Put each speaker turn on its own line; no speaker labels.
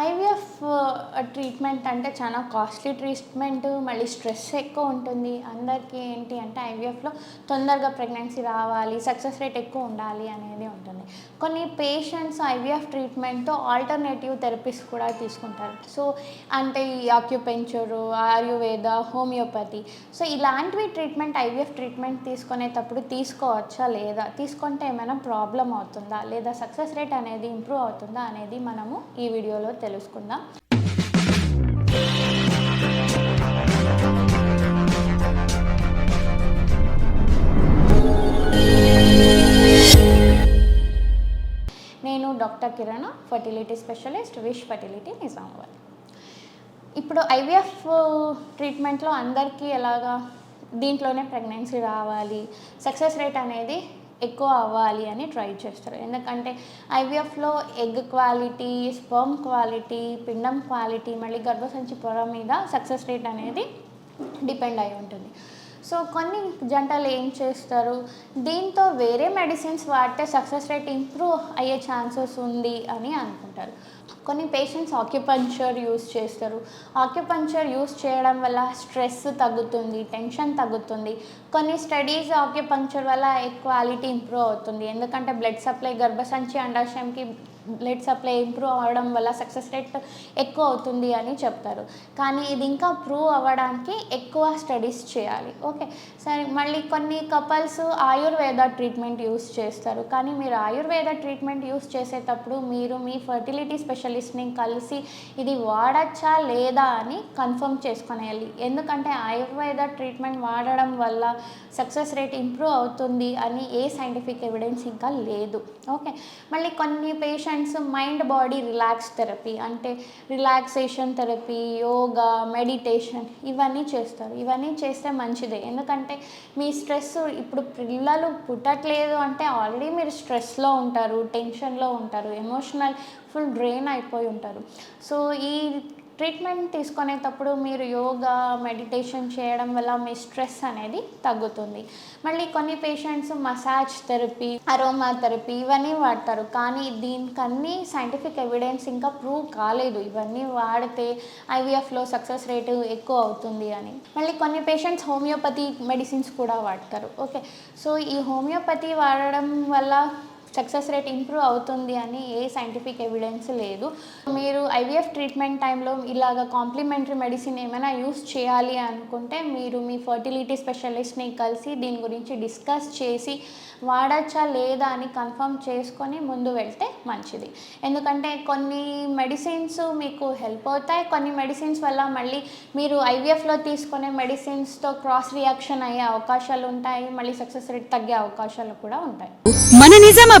IVF treatment అంటే చాలా costly treatment మళ్ళీ స్ట్రెస్ ఎక్కువ ఉంటుంది. అందరికీ ఏంటి అంటే ఐవీఎఫ్లో తొందరగా ప్రెగ్నెన్సీ రావాలి సక్సెస్ రేట్ ఎక్కువ ఉండాలి అనేది ఉంటుంది. కొన్ని పేషెంట్స్ ఐవీఎఫ్ ట్రీట్మెంట్తో ఆల్టర్నేటివ్ థెరపీస్ కూడా తీసుకుంటారు. సో అంటే ఈ ఆక్యుపెంచరు ఆయుర్వేద హోమియోపతి సో ఇలాంటివి ట్రీట్మెంట్ ఐవీఎఫ్ ట్రీట్మెంట్ తీసుకునేటప్పుడు తీసుకోవచ్చా లేదా? తీసుకుంటే ఏమైనా ప్రాబ్లం అవుతుందా? లేదా సక్సెస్ రేట్ అనేది ఇంప్రూవ్ అవుతుందా అనేది మనము ఈ వీడియోలో తెలుసుకుందాం. నేను doctor Kiran fertility specialist Wish Fertility Nizamabad. ఇప్పుడు ఐవీఎఫ్ ట్రీట్మెంట్లో అందరికీ ఎలాగా దీంట్లోనే ప్రెగ్నెన్సీ రావాలి సక్సెస్ రేట్ అనేది ఎక్కువ అవ్వాలి అని ట్రై చేస్తారు. ఎందుకంటే ఐవీఎఫ్లో ఎగ్ క్వాలిటీ స్పర్మ్ క్వాలిటీ పిండం క్వాలిటీ మళ్ళీ గర్భసంచి పొర మీద సక్సెస్ రేట్ అనేది డిపెండ్ అయి ఉంటుంది. సో కొన్ని జంటలు ఏం చేస్తారు? దీంతో వేరే మెడిసిన్స్ వాడితే సక్సెస్ రేట్ ఇంప్రూవ్ అయ్యే ఛాన్సెస్ ఉంది అని అనుకుంటారు. కొన్ని పేషెంట్స్ ఆక్యుపంచర్ యూస్ చేస్తారు. ఆక్యుపంచర్ యూస్ చేయడం వల్ల స్ట్రెస్ తగ్గుతుంది టెన్షన్ తగ్గుతుంది. కొన్ని స్టడీస్ ఆక్యుపంచర్ వల్ల క్వాలిటీ ఇంప్రూవ్ అవుతుంది. ఎందుకంటే బ్లడ్ సప్లై గర్భసంచి అండాశయంకి బ్లడ్ సప్లై ఇంప్రూవ్ అవ్వడం వల్ల సక్సెస్ రేట్ ఎక్కువ అవుతుంది అని చెప్తారు. కానీ ఇది ఇంకా ప్రూవ్ అవ్వడానికి ఎక్కువ స్టడీస్ చేయాలి. ఓకే. సరే మళ్ళీ కొన్ని కపల్స్ ఆయుర్వేద ట్రీట్మెంట్ యూస్ చేస్తారు. కానీ మీరు ఆయుర్వేద ట్రీట్మెంట్ యూస్ చేసేటప్పుడు మీరు మీ ఫర్టిలిటీ స్పెషలిస్ట్ని కలిసి ఇది వాడచ్చా లేదా అని కన్ఫర్మ్ చేసుకునేయాలి ఎందుకంటే ఆయుర్వేద ట్రీట్మెంట్ వాడడం వల్ల సక్సెస్ రేట్ ఇంప్రూవ్ అవుతుంది అని ఏ సైంటిఫిక్ ఎవిడెన్స్ ఇంకా లేదు. ఓకే. మళ్ళీ కొన్ని patients mind body relax therapy అంటే రిలాక్సేషన్ థెరపీ యోగా మెడిటేషన్ ఇవన్నీ చేస్తారు. ఇవన్నీ చేస్తే మంచిదే. ఎందుకంటే మీ స్ట్రెస్ ఇప్పుడు పిల్లలు పుట్టట్లేదు అంటే ఆల్రెడీ మీరు స్ట్రెస్లో ఉంటారు టెన్షన్లో ఉంటారు ఎమోషనల్ ఫుల్ డ్రెయిన్ అయిపోయి ఉంటారు. సో ఈ ట్రీట్మెంట్ తీసుకునేటప్పుడు మీరు యోగా మెడిటేషన్ చేయడం వల్ల మీ స్ట్రెస్ అనేది తగ్గుతుంది. మళ్ళీ కొన్ని patients massage therapy aroma therapy ఇవన్నీ వాడతారు. కానీ దీనికన్నీ సైంటిఫిక్ ఎవిడెన్స్ ఇంకా ప్రూవ్ కాలేదు. ఇవన్నీ వాడితే ఐవీఎఫ్లో సక్సెస్ రేటు ఎక్కువ అవుతుంది అని. మళ్ళీ కొన్ని పేషెంట్స్ హోమియోపతి మెడిసిన్స్ కూడా వాడతారు. ఓకే. సో ఈ హోమియోపతి వాడడం వల్ల సక్సెస్ రేట్ ఇంప్రూవ్ అవుతుంది అని ఏ సైంటిఫిక్ ఎవిడెన్స్ లేదు. మీరు ఐవీఎఫ్ ట్రీట్మెంట్ టైంలో ఇలాగ కాంప్లిమెంటరీ మెడిసిన్ ఏమైనా యూస్ చేయాలి అనుకుంటే మీరు మీ ఫర్టిలిటీ స్పెషలిస్ట్ని కలిసి దీని గురించి డిస్కస్ చేసి వాడచ్చా లేదా అని కన్ఫర్మ్ చేసుకొని ముందు వెళ్తే మంచిది. ఎందుకంటే కొన్ని మెడిసిన్స్ మీకు హెల్ప్ అవుతాయి కొన్ని మెడిసిన్స్ వల్ల మళ్ళీ మీరు ఐవీఎఫ్లో తీసుకునే మెడిసిన్స్తో క్రాస్ రియాక్షన్ అయ్యే అవకాశాలు ఉంటాయి మళ్ళీ సక్సెస్ రేట్ తగ్గే అవకాశాలు కూడా ఉంటాయి.
మన నిజామాబాద్